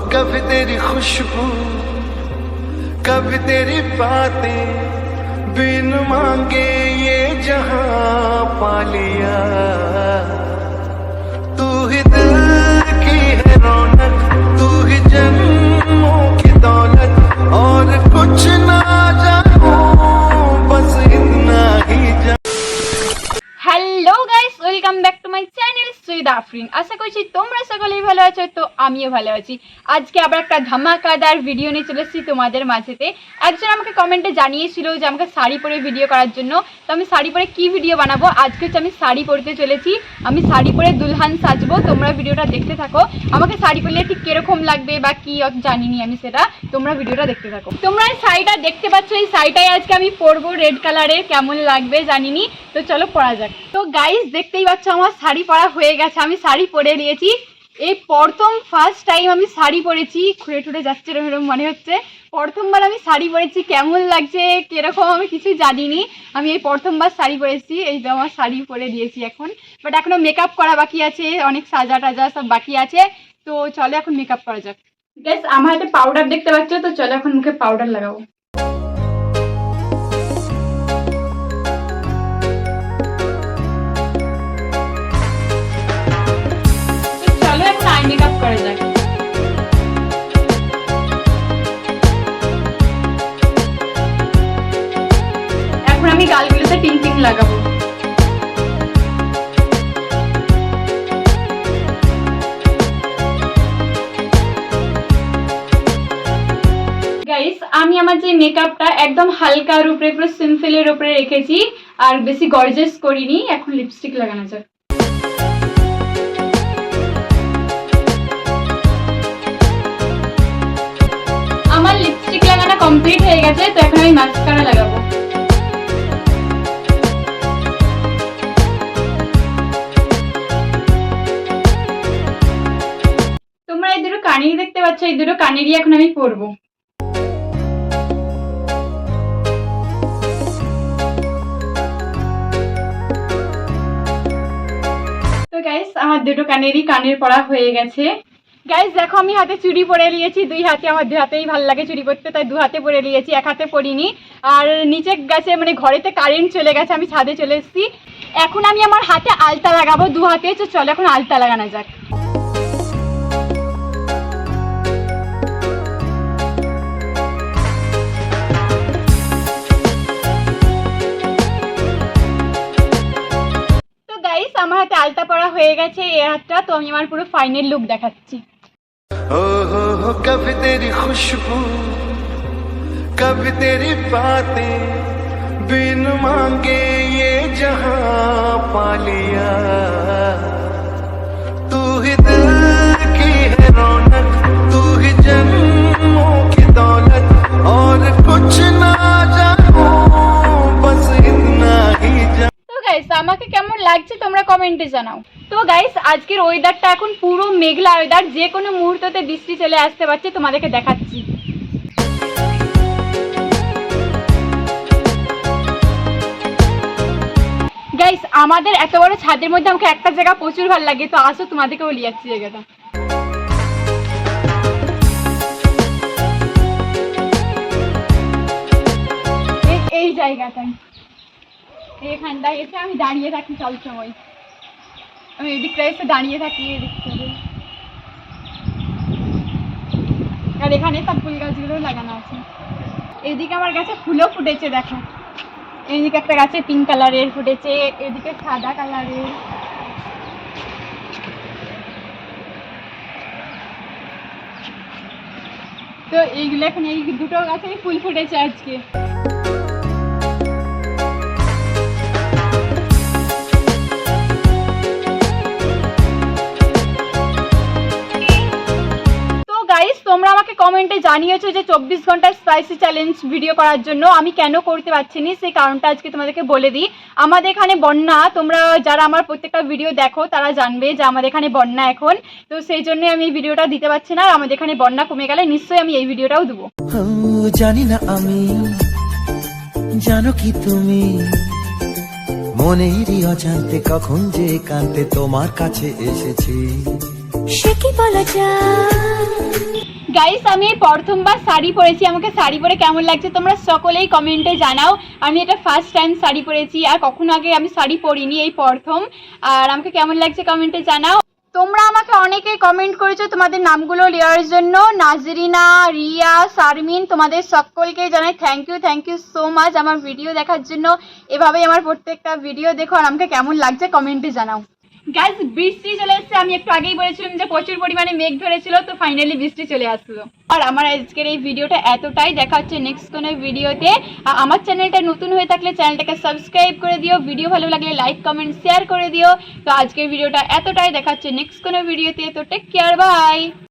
कभी तेरी खुशबू कभी तेरी बातें बिन मांगे ये जहाँ पा लिया। আফরিন। আশা করছি তোমরা সকলেই ভালো আছো, তো আমিও ভালো আছি। আজকে আবার একটা ধামাকাদার ভিডিও নিয়ে চলে এসেছি তোমাদের মাঝেতে। একজন আমাকে কমেন্টে জানিয়েছিল যে আমাকে শাড়ি পরে ভিডিও করার জন্য। তো আমি শাড়ি পরে কি ভিডিও বানাবো? আজকে হচ্ছে আমি শাড়ি পরতে চলেছি। আমি শাড়ি পরে দুলহান সাজবো। তোমরা ভিডিওটা দেখতে থাকো। আমাকে শাড়ি পরলে ঠিক কীরকম লাগবে বা কি জানিনি আমি সেটা। তোমরা ভিডিওটা দেখতে থাকো। তোমরা এই শাড়িটা দেখতে পাচ্ছ, এই শাড়িটাই আজকে আমি পরবো রেড কালারের কেমন লাগবে জানিনি? তো চলো পরা যাক। তো গাইস দেখতেই পাচ্ছ আমার শাড়ি পরা হয়ে গেছে। আমি শাড়ি পরে নিয়েছি। এই প্রথম ফার্স্ট টাইম আমি শাড়ি পরেছি, ঘুরে টুরে যাচ্ছে এরকম এরকম মনে হচ্ছে। প্রথমবার আমি শাড়ি পরেছি, কেমন লাগছে, কীরকম আমি কিছু জানিনি। আমি এই প্রথমবার শাড়ি পরেছি, এই যে আমার শাড়ি পরে দিয়েছি এখন। বাট এখনও মেকআপ করা বাকি আছে, অনেক সাজা টাজা সব বাকি আছে। তো চলো এখন মেকআপ করা যাক। গ্যাস আমার হাতে পাউডার দেখতে পাচ্ছ, তো চলো এখন মুখে পাউডার লাগাবো। এখন আমি গালগুলোতে টিং টিং লাগাবো। গাইস আমি আমার যে মেকআপটা একদম হালকার উপরে, পুরো সিম্পলের উপরে রেখেছি আর বেশি গর্জেস করিনি, এখন লিপস্টিক লাগানো যাক। আমার লিপস্টিক লাগানো কমপ্লিট হয়ে গেছে, তো এখন আমি মাস্কারা লাগাবো। পাচ্ছ এই দুটো কানেরই এখন আমি পরবো। তো গাইস আমার দুটো কানেরই কানের পড়া হয়ে গেছে। গাইস দেখো আমি হাতে চুড়ি পরে নিয়েছি, দুই হাতে আমার দু হাতেই ভালো লাগে চুড়ি পরতে, তাই দু হাতে পরে নিয়েছি, এক হাতে পরিনি। আর নিচে গেছে মানে ঘরেতে কারেন্ট চলে গেছে, আমি ছাদে চলে এসেছি। এখন আমি আমার হাতে আলতা লাগাবো, দু হাতে চলো এখন আলতা লাগানো যাক। হাতে আলতা পরা হয়ে গেছে এই হাতটা তো আমি আমার পুরো ফাইনাল লুক দেখাচ্ছি ओ हो हो कभी तेरी खुशबू कभी तेरी बातें बिन मांगे ये जहां पा लिया কেমন লাগছে তোমরা কমেন্টে জানাও। তো গাইস আজকের ওয়েদারটা এখন পুরো মেঘলা ওয়েদার যে কোনো মুহূর্ততে বৃষ্টি চলে আসতে পারছে, তোমাদেরকে দেখাচ্ছি। গাইস আমাদের এত বড় ছাদের মধ্যে আমাকে একটা জায়গা প্রচুর ভালো লাগে, তো আসো তোমাদেরকে বলি যাচ্ছি জায়গাটা। এই- জায়গাটায়। এখানটায় এসে আমি দাঁড়িয়ে থাকি সবসময় আমি এদিকটা এসে দাঁড়িয়ে থাকি, এদিক থেকে। আর এখানে সব ফুল গাছগুলো লাগানো আছে। এদিকে আমার গাছে ফুলও ফুটেছে, দেখো। এইদিকে একটা গাছে পিঙ্ক কালারের ফুটেছে, এদিকে সাদা কালারের তো এইগুলো এখন এই দুটো গাছে ফুল ফুটেছে আজকে। তোমরা আমাকে কমেন্টে জানিয়েছো যে চব্বিশ ঘণ্টার স্পাইসি চ্যালেঞ্জ ভিডিও করার জন্য। আমি কেন করতে পারছি না? সেই কারণটা আজকে তোমাদেরকে বলে দিই। আমাদের এখানে বন্যা, তোমরা যারা আমার প্রত্যেকটা ভিডিও দেখো, তারা জানবে যে আমাদের এখানে বন্যা এখন। তো সেই জন্য আমি এই ভিডিওটা দিতে পারছি না, আর আমাদের এখানে বন্যা কমে গেলে নিশ্চয়ই আমি এই ভিডিওটাও দেবো। জানি না আমি, জানো কি তুমি? মনেরই অজান্তে কখন যে কান্তে তোমার কাছে এসেছি। সে কি বলা যায়? গাইস আমি প্রথমবার শাড়ি পরেছি। আমাকে শাড়ি পরে কেমন লাগছে তোমরা সকলেই কমেন্টে জানাও। আমি এটা ফার্স্ট টাইম শাড়ি পরেছি আর কখনো আগে আমি শাড়ি পরিনি এই প্রথম। আর আমাকে কেমন লাগছে কমেন্টে জানাও। তোমরা আমাকে অনেকে কমেন্ট করেছ তোমাদের নামগুলো নেওয়ার জন্য। নাজরিনা, রিয়া, শারমিন, তোমাদের সকলকে জানাই thank you thank you so much আমার ভিডিও দেখার জন্য। এভাবেই আমার প্রত্যেকটা ভিডিও দেখো আর আমাকে কেমন লাগছে কমেন্টে জানাও। গাইজ বৃষ্টি চলে এসেছে। আমি একটু আগেই বলেছিলাম যে প্রচুর পরিমাণে মেঘ ধরেছিল, তো ফাইনালি বৃষ্টি চলে আসলো। আর আমার আজকের এই ভিডিওটা এতটাই। দেখা হচ্ছে নেক্সট কোনো ভিডিওতে। আমার চ্যানেলটা নতুন হয়ে থাকলে চ্যানেলটাকে সাবস্ক্রাইব করে দিও। ভিডিও ভালো লাগলে লাইক কমেন্ট শেয়ার করে দিও। তো আজকের ভিডিওটা এতটাই। দেখা হচ্ছে নেক্সট কোনো ভিডিওতে। তো টেক কেয়ার বাই